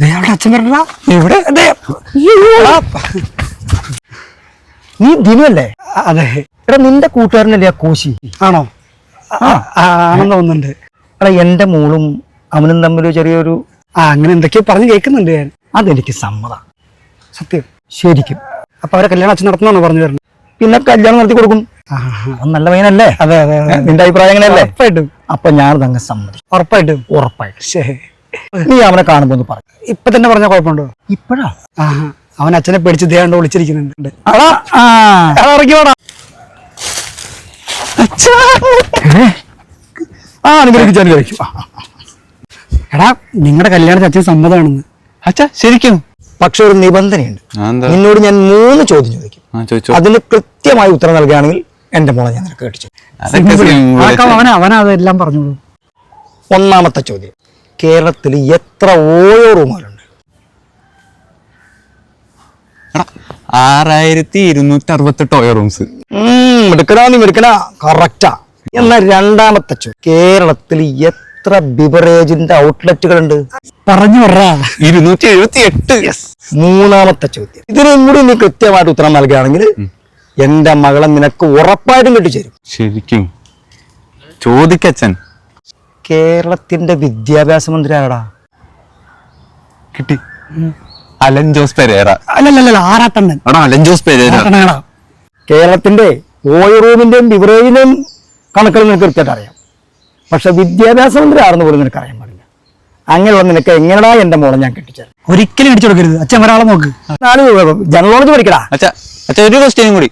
ദേ അവിടെ അച്ഛൻ വരണ്ടാ എവിടെ? നീ ദിനല്ലേ അതെ. എടാ നിന്റെ കൂട്ടുകാരനല്ലേ ആ കോശി? ആണോ? ആണെന്ന് തോന്നുന്നുണ്ട്. എടാ എന്റെ മോളും അവനും തമ്മിൽ ചെറിയൊരു ആ അങ്ങനെ എന്തൊക്കെയോ പറഞ്ഞു കേൾക്കുന്നുണ്ട് ഞാൻ. അതെനിക്ക് സമ്മത. സത്യം. ശരിക്കും. അപ്പൊ അവരെ കല്യാണം അച്ഛൻ നടത്തുന്നാണോ പറഞ്ഞു തരുന്നത് പിന്നെ കല്യാണം നടത്തി കൊടുക്കും. നല്ല പയ്യനല്ലേ? അതെ അതെ നിന്റെ നിന്റെ അഭിപ്രായങ്ങളല്ലേ ഉറപ്പായിട്ടും. അപ്പൊ ഞാൻ അങ്ങ് സമ്മതി ഉറപ്പായിട്ടും. ഉറപ്പായിട്ടും. ശേ നീ അവനെ കാണുമ്പോ ഒന്ന് പറ. ഇപ്പൊ തന്നെ പറഞ്ഞ കുഴപ്പമുണ്ടോ? ഇപ്പഴാ? ആ അവൻ അച്ഛനെ പേടിച്ച് ദേഹണ്ട് വിളിച്ചിരിക്കുന്നുണ്ട് അടാ ആ. എടാ, ഇറങ്ങി വാടാ. ഏ? ആ അനുഗ്രഹിച്ചു. എടാ നിങ്ങളുടെ കല്യാണത്തിന് അച്ഛൻ സമ്മതമാണെന്ന്. അച്ഛാ ശരിക്കും. പക്ഷെ ഒരു നിബന്ധനയുണ്ട്. നിന്നോട് ഞാൻ മൂന്ന് ചോദ്യം ചോദിക്കും. ചോദിച്ചോ. അതിന് കൃത്യമായി ഉത്തരം നൽകുകയാണെങ്കിൽ എന്റെ മോളെ ഞാൻ നിനക്ക് കെട്ടിച്ചു. അവനാ അവനാ അതെല്ലാം പറഞ്ഞോളൂ. ഒന്നാമത്തെ ചോദ്യം. കേരളത്തിൽ എത്ര ഓയോ റൂമുകളുണ്ട് ആറായിരത്തി ഇരുന്നൂറ്റി അറുപത്തെട്ട് ഓയോ റൂംസ് എടുക്കണ നീ എടുക്കണ കറക്റ്റാ എന്നാൽ രണ്ടാമത്തെ കേരളത്തിൽ എത്ര ബിവറേജിന്റെ ഔട്ട്ലെറ്റുകൾ ഉണ്ട് പറഞ്ഞു പറ. ഇരുന്നൂറ്റി എഴുപത്തി എട്ട് മൂന്നാമത്തെ ചോദ്യം. ഇതിനും കൂടി നീ കൃത്യമായിട്ട് ഉത്തരം നൽകുകയാണെങ്കിൽ എന്റെ മകളെ നിനക്ക് ഉറപ്പായിട്ടും കെട്ടിച്ചേരും. ശരിക്കും. ചോദിക്കച്ഛൻ കേരളത്തിന്റെ വിദ്യാഭ്യാസ മന്ത്രി ആരാടാ? കിട്ടി. അലൻ ജോസ് പെരേറ അല്ലല്ലല്ല ആറാട്ടണ്ണൻ. അലൻ ജോസ് പെരേറ ആറാട്ടണ്ണനാടാ കേരളത്തിന്റെ ഓയോ റൂമിന്റെയും ബിവറേജിന്റെയും കണക്കുകൾ നിനക്ക് കൃത്യമായിട്ട് അറിയാം. പക്ഷെ വിദ്യാഭ്യാസ മന്ത്രി ആരെന്ന് പോലും നിനക്ക് അറിയാൻ പാടില്ല. അങ്ങനെയുള്ള നിനക്ക് എങ്ങനെടാ എന്റെ മോളെ ഞാൻ കെട്ടിച്ചേരും? ഒരിക്കലും അടിച്ചു കൊടുക്കരുത്. അച്ഛൻ ഒരാളെ നോക്ക്. നാല് ജനറോളജി പഠിക്കടാ. അച്ഛാ അച്ഛാ ഒരു ക്വസ്റ്റ്യനും കൂടി.